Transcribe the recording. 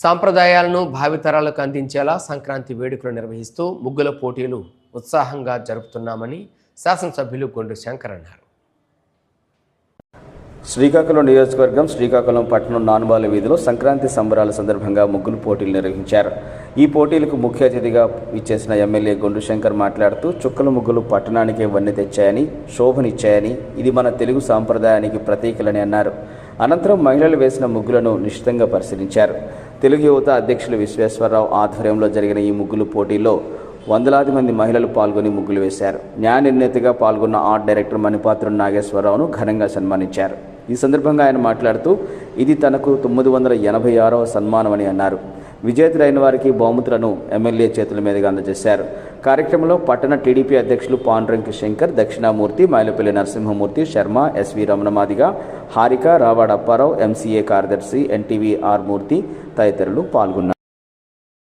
సాంప్రదాయాలను భావితరాలకు అందించేలా సంక్రాంతి వేడుకలు నిర్వహిస్తూ ముగ్గుల పోటీలు ఉత్సాహంగా జరుపుతున్నామని శాసనసభ్యులు గొండు శంకర్ అన్నారు. శ్రీకాకుళం నియోజకవర్గం శ్రీకాకుళం పట్టణం నానుబాల వీధిలో సంక్రాంతి సంబరాల సందర్భంగా ముగ్గులు పోటీలు నిర్వహించారు. ఈ పోటీలకు ముఖ్య అతిథిగా ఇచ్చేసిన ఎమ్మెల్యే గొండు శంకర్ మాట్లాడుతూ చుక్కల ముగ్గులు పట్టణానికే వన్నె తెచ్చాయని శోభనిచ్చాయని ఇది మన తెలుగు సాంప్రదాయానికి ప్రతీకలని అన్నారు. అనంతరం మహిళలు వేసిన ముగ్గులను నిశ్చితంగా పరిశీలించారు. తెలుగు యువత అధ్యక్షులు విశ్వేశ్వరరావు ఆధ్వర్యంలో జరిగిన ఈ ముగ్గులు పోటీలో వందలాది మంది మహిళలు పాల్గొని ముగ్గులు వేశారు. న్యాయ నిర్ణేతగా పాల్గొన్న ఆర్ట్ డైరెక్టర్ మణిపాత్రం నాగేశ్వరరావును ఘనంగా సన్మానించారు. ఈ సందర్భంగా ఆయన మాట్లాడుతూ ఇది తనకు తొమ్మిది వందల ఎనభై ఆరవ సన్మానమని అన్నారు. విజేతలైన వారికి బహుమతులను ఎమ్మెల్యే చేతుల మీదుగా అందజేశారు. కార్యక్రమంలో పట్టణ టీడీపీ అధ్యక్షులు పాండ్రంకి శంకర్ దక్షిణామూర్తి మైలపల్లి నరసింహమూర్తి శర్మ ఎస్వి రమణమాదిగ హారిక రావాడ అప్పారావు ఎంసీఏ కార్యదర్శి ఎన్టీవీ ఆర్ మూర్తి తదితరులు పాల్గొన్నారు.